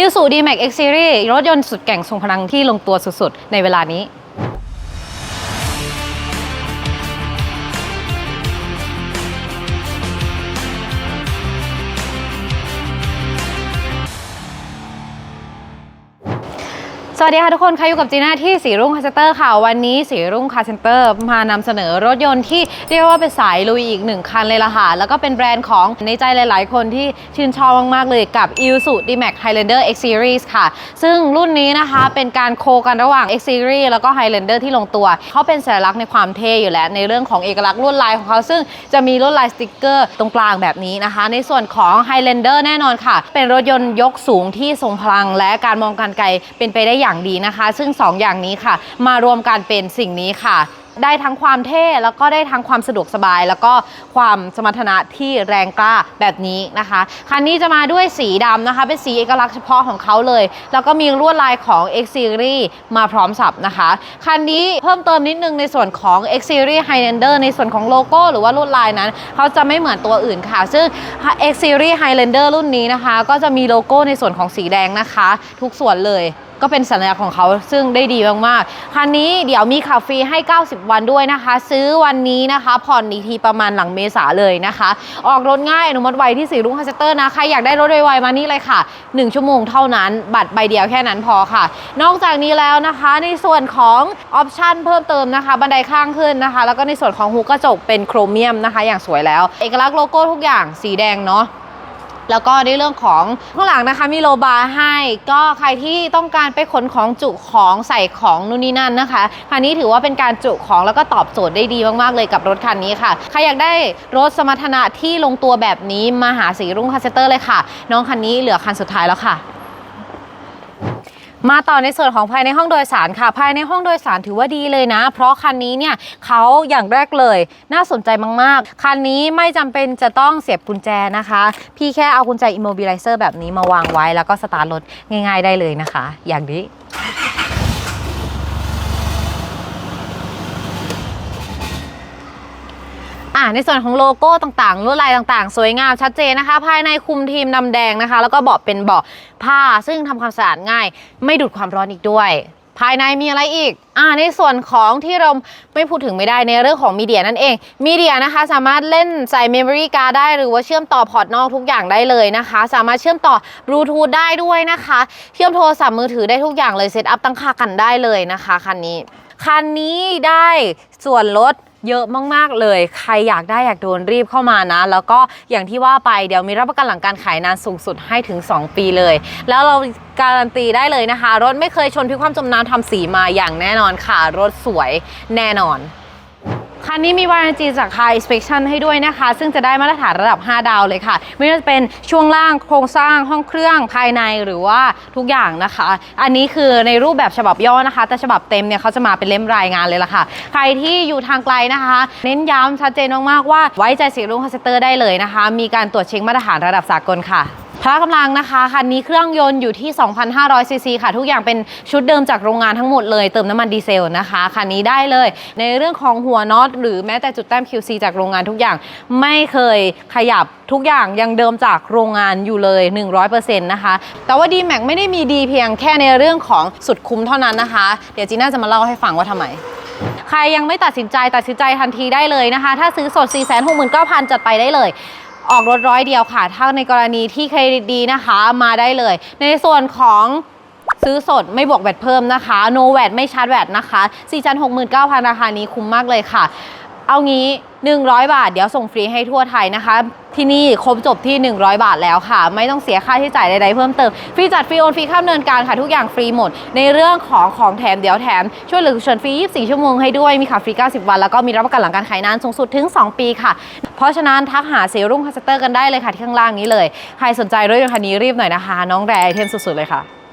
Isuzu D-Max X Series รถยนต์สุดแก่งทรงพลังที่ลงตัวสุดๆ ในเวลานี้ สวัสดีค่ะทุกคนค่ะอยู่กับจีน่าที่สีรุ่งคาเซนเตอร์ค่ะ วันนี้สีรุ่งคาเซนเตอร์มานำเสนอรถยนต์ที่เรียกว่าเป็นสายลุยอีกหนึ่งคันเลยล่ะค่ะ แล้วก็เป็นแบรนด์ของในใจหลาย ๆ คนที่ชื่นชอบมาก ๆ เลยกับ i s u D-Max Highlander X Series ค่ะ ซึ่งรุ่นนี้นะคะเป็นการโคกันระหว่าง X Series แล้วก็ Highlander ที่ลงตัว เขาเป็นสัญลักษณ์ในความเท่อยู่แล้วในเรื่องของเอกลักษณ์ลวดลายของเขา ซึ่งจะมีลวดลายสติกเกอร์ตรงกลางแบบนี้นะคะ ในส่วนของ Highlander แน่นอนค่ะ เป็นรถยนต์ยกสูงที่ทรงพลัง และการมองการไกลเป็นไปได้อย่างดีนะคะ ซึ่ง 2 อย่างนี้ค่ะ มารวมกันเป็นสิ่งนี้ค่ะ ได้ทั้งความเท่แล้วก็ได้ทั้งความสะดวกสบาย แล้วก็ความสมรรถนะที่แรงกล้าแบบนี้นะคะคันนี้จะมาด้วยสีดำนะคะ เป็นสีเอกลักษณ์เฉพาะของเขาเลย แล้วก็มีลวดลายของ X Series มาพร้อมสับนะคะคันนี้เพิ่มเติมนิดนึงในส่วนของ X Series Highlander ในส่วนของโลโก้หรือว่าลวดลายนั้น เขาจะไม่เหมือนตัวอื่นค่ะ ซึ่ง X Series Highlander รุ่นนี้นะคะ ก็จะมีโลโก้ในส่วนของสีแดงนะคะ ทุกส่วนเลย ก็เป็นสัญลักษณ์ของเขาซึ่งได้ดีมากๆ คันนี้เดี๋ยวมีขับฟรีให้ 90 วันด้วยนะคะ ซื้อวันนี้นะคะ ผ่อนอีกทีประมาณหลังเมษาเลยนะคะ ออกรถง่ายอนุมัติไวที่สีรุ่งฮัสเตอร์นะ ใครอยากได้รถไวๆมานี่เลยค่ะ 1 ชั่วโมงเท่านั้น บัตรใบเดียวแค่นั้นพอค่ะ นอกจากนี้แล้วนะคะ ในส่วนของออปชั่นเพิ่มเติมนะคะ บันไดข้างขึ้นนะคะ แล้วก็ในส่วนของหูกระจกเป็นโครเมียมนะคะ อย่างสวยแล้ว เอกลักษณ์โลโก้ทุกอย่างสีแดงเนาะ แล้วก็ในเรื่องของข้างหลังนะคะมีโลบาร์ให้ ก็ใครที่ต้องการไปขนของจุของใส่ของนู่นนี่นั่นนะคะคันนี้ถือว่าเป็นการจุของแล้วก็ตอบโจทย์ได้ดีมากๆเลยกับรถคันนี้ค่ะใครอยากได้รถสมรรถนะที่ลงตัวแบบนี้มาหาสีรุ่งคาเซเตอร์เลยค่ะ น้องคันนี้เหลือคันสุดท้ายแล้วค่ะ มาต่อในส่วนของภายในห้องโดยสารค่ะ ภายในห้องโดยสารถือว่าดีเลยนะ เพราะคันนี้เนี่ยเขาอย่างแรกเลยน่าสนใจมากๆ คันนี้ไม่จำเป็นจะต้องเสียบกุญแจนะคะ พี่แค่เอากุญแจ immobilizer แบบนี้มาวางไว้ แล้วก็สตาร์ทรถง่าย ๆ ได้เลยนะคะ อย่างนี้ อ่า ในส่วนของโลโก้ต่างๆลวดลายต่างๆ สวยงามชัดเจนนะคะ ภายในคุมทีมดำแดงนะคะ แล้วก็เบาะเป็นเบาะผ้าซึ่งทำความสะอาดง่าย ไม่ดูดความร้อนอีกด้วยภายในมีอะไรอีก อ่า ในส่วนของที่เราไม่พูดถึงไม่ได้ในเรื่องของมีเดียนั่นเอง มีเดียนะคะสามารถเล่นใส่ Memory Card ได้หรือว่าเชื่อมต่อพอร์ตนอกทุกอย่างได้เลยนะคะ สามารถเชื่อมต่อบลูทูธได้ด้วยนะคะ เชื่อมโทรศัพท์มือถือได้ทุกอย่างเลยเซตอัพตั้งค่ากันได้เลยนะคะคันนี้ คันนี้ได้ส่วนลด เยอะมากๆเลย ใครอยากได้อยากโดนรีบเข้ามานะ แล้วก็อย่างที่ว่าไปเดี๋ยวมีรับประกันหลังการขายนานสูงสุดให้ถึง 2 ปีเลย แล้วเราการันตีได้เลยนะคะ รถไม่เคยชนพิความจมน้ำทำสีมาอย่างแน่นอนค่ะ รถสวยแน่นอน คันนี้มีวารันตีจาก Car Inspection ให้ด้วยนะคะ ซึ่งจะได้มาตรฐานระดับ 5 ดาวเลยค่ะ ไม่ว่าจะเป็นช่วงล่างโครงสร้างห้องเครื่องภายในหรือว่าทุกอย่างนะคะ อันนี้คือในรูปแบบฉบับย่อนะคะ แต่ฉบับเต็มเนี่ยเขาจะมาเป็นเล่มรายงานเลยล่ะค่ะ ใครที่อยู่ทางไกลนะคะ เน้นย้ำชัดเจนมากๆว่าไว้ใจสีรุ่งคาสเตอร์ได้เลยนะคะ มีการตรวจเช็คมาตรฐานระดับสากลค่ะ พละกำลังนะคะคันนี้เครื่องยนต์อยู่ที่ 2,500 ซีซีค่ะ ทุกอย่างเป็นชุดเดิมจากโรงงานทั้งหมดเลยเติมน้ำมันดีเซลนะคะคันนี้ได้เลย ในเรื่องของหัวน็อตหรือแม้แต่จุดแต้ม QC จากโรงงานทุกอย่างไม่เคยขยับทุกอย่างยังเดิมจากโรงงานอยู่เลย 100%นะคะ แต่ว่า D-Max ไม่ได้มีดีเพียงแค่ในเรื่องของสุดคุ้มเท่านั้นนะคะ เดี๋ยวจีน่าจะมาเล่าให้ฟังว่าทำไมใครยังไม่ตัดสินใจตัดสินใจทันทีได้เลยนะคะ ถ้าซื้อสด 469,000 จัดไปได้เลย ออกรถร้อยเดียวค่ะ ถ้าในกรณีที่เครดิตดีนะคะมาได้เลย ในส่วนของซื้อสดไม่บวกแวดเพิ่มนะคะ no แวดไม่ชาร์จแวดนะคะ469,000ราคานี้คุ้มมากเลยค่ะ เอางี้ 100 บาท เดี๋ยวส่งฟรีให้ทั่วไทยนะคะ ที่นี่ครบจบที่ 100 บาทแล้วค่ะ ไม่ต้องเสียค่าที่จ่ายใดๆเพิ่มเติม ฟรีจัดฟรีโอนฟรีข้ามเนินการค่ะ ทุกอย่างฟรีหมด ในเรื่องของของแถมเดี๋ยวแถม ช่วยเหลือฉุกเฉินฟรี 24 ชั่วโมงให้ด้วย มีขับฟรี 90 วัน แล้วก็มีรับประกันหลังการขายนานสูงสุดถึง 2 ปีค่ะ เพราะฉะนั้นทักหาเซรุ่งคัสเตอร์กันได้เลยค่ะที่ข้างล่างนี้เลย ใครสนใจรถยนต์คันนี้รีบหน่อยนะคะ น้องแรไอเทมสุดๆเลยค่ะ